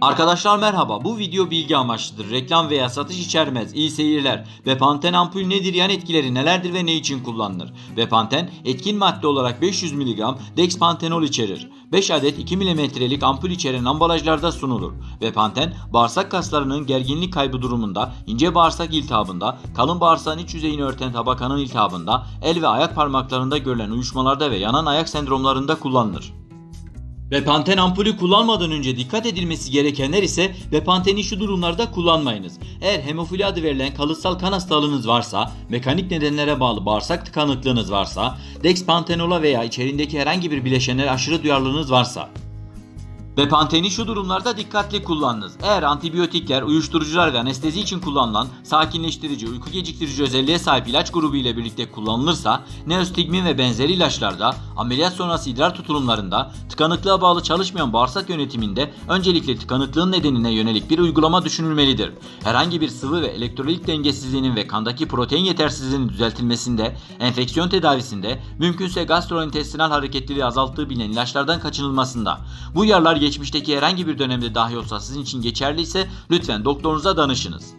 Arkadaşlar merhaba. Bu video bilgi amaçlıdır. Reklam veya satış içermez. İyi seyirler. Bepanten ampul nedir? Yan etkileri nelerdir ve ne için kullanılır? Bepanten etkin madde olarak 500 mg dexpantenol içerir. 5 adet 2 mm'lik ampul içeren ambalajlarda sunulur. Bepanten bağırsak kaslarının gerginlik kaybı durumunda, ince bağırsak iltihabında, kalın bağırsağın iç yüzeyini örten tabakanın iltihabında, el ve ayak parmaklarında görülen uyuşmalarda ve yanan ayak sendromlarında kullanılır. Bepanten ampulü kullanmadan önce dikkat edilmesi gerekenler ise Bepanteni şu durumlarda kullanmayınız. Eğer hemofili adı verilen kalıtsal kan hastalığınız varsa, mekanik nedenlere bağlı bağırsak tıkanıklığınız varsa, dexpantenola veya içerindeki herhangi bir bileşenlere aşırı duyarlılığınız varsa. Bepanteni şu durumlarda dikkatli kullanınız. Eğer antibiyotikler, uyuşturucular ve anestezi için kullanılan sakinleştirici, uyku geciktirici özelliğe sahip ilaç grubu ile birlikte kullanılırsa, neostigmin ve benzeri ilaçlarda, ameliyat sonrası idrar tutulumlarında, tıkanıklığa bağlı çalışmayan bağırsak yönetiminde öncelikle tıkanıklığın nedenine yönelik bir uygulama düşünülmelidir. Herhangi bir sıvı ve elektrolit dengesizliğinin ve kandaki protein yetersizliğinin düzeltilmesinde, enfeksiyon tedavisinde, mümkünse gastrointestinal hareketliliği azalttığı bilinen ilaçlardan kaçınılmasında. Bu uyarılar geçmişteki herhangi bir dönemde dahi olsa sizin için geçerliyse lütfen doktorunuza danışınız.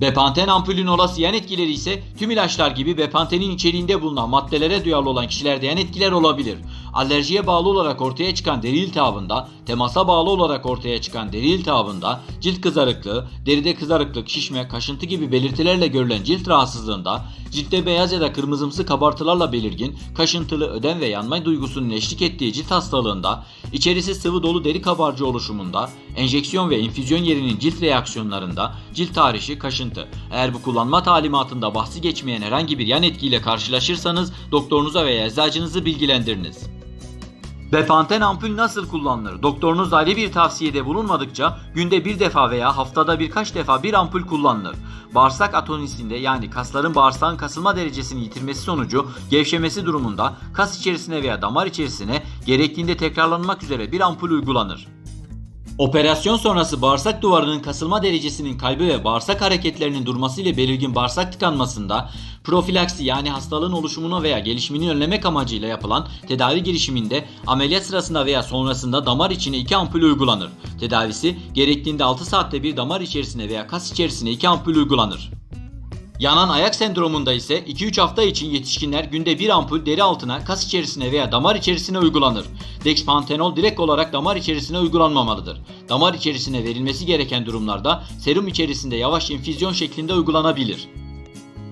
Bepanten ampulün olası yan etkileri ise tüm ilaçlar gibi bepantenin içeriğinde bulunan maddelere duyarlı olan kişilerde yan etkiler olabilir. Alerjiye bağlı olarak ortaya çıkan deri iltihabında, temasa bağlı olarak ortaya çıkan deri iltihabında, cilt kızarıklığı, deride kızarıklık, şişme, kaşıntı gibi belirtilerle görülen cilt rahatsızlığında, ciltte beyaz ya da kırmızımsı kabartılarla belirgin, kaşıntılı, ödem ve yanma duygusunun eşlik ettiği cilt hastalığında, içerisi sıvı dolu deri kabarcığı oluşumunda, enjeksiyon ve infüzyon yerinin cilt reaksiyonlarında, cilt tahrişi, kaşıntı. Eğer bu kullanma talimatında bahsi geçmeyen herhangi bir yan etkiyle karşılaşırsanız doktorunuza veya eczacınızı bilgilendiriniz. Bepanten ampul nasıl kullanılır? Doktorunuz ayrı bir tavsiyede bulunmadıkça günde bir defa veya haftada birkaç defa bir ampul kullanılır. Bağırsak atonisinde yani kasların bağırsağın kasılma derecesini yitirmesi sonucu gevşemesi durumunda kas içerisine veya damar içerisine gerektiğinde tekrarlanmak üzere bir ampul uygulanır. Operasyon sonrası bağırsak duvarının kasılma derecesinin kaybı ve bağırsak hareketlerinin durması ile belirgin bağırsak tıkanmasında profilaksi yani hastalığın oluşumunu veya gelişimini önlemek amacıyla yapılan tedavi girişiminde ameliyat sırasında veya sonrasında damar içine 2 ampul uygulanır. Tedavisi gerektiğinde 6 saatte bir damar içerisine veya kas içerisine 2 ampul uygulanır. Yanan ayak sendromunda ise 2-3 hafta için yetişkinler günde bir ampul deri altına, kas içerisine veya damar içerisine uygulanır. Dexpantenol direkt olarak damar içerisine uygulanmamalıdır. Damar içerisine verilmesi gereken durumlarda serum içerisinde yavaş infüzyon şeklinde uygulanabilir.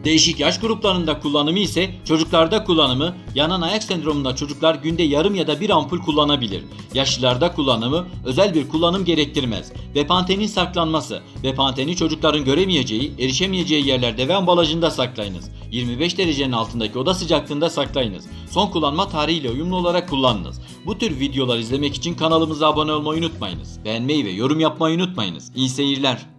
Değişik yaş gruplarında kullanımı ise çocuklarda kullanımı, yanan ayak sendromunda çocuklar günde yarım ya da bir ampul kullanabilir. Yaşlılarda kullanımı özel bir kullanım gerektirmez. Bepantenin saklanması, bepanteni çocukların göremeyeceği, erişemeyeceği yerlerde ve ambalajında saklayınız. 25 derecenin altındaki oda sıcaklığında saklayınız. Son kullanma tarihiyle uyumlu olarak kullanınız. Bu tür videolar izlemek için kanalımıza abone olmayı unutmayınız. Beğenmeyi ve yorum yapmayı unutmayınız. İyi seyirler.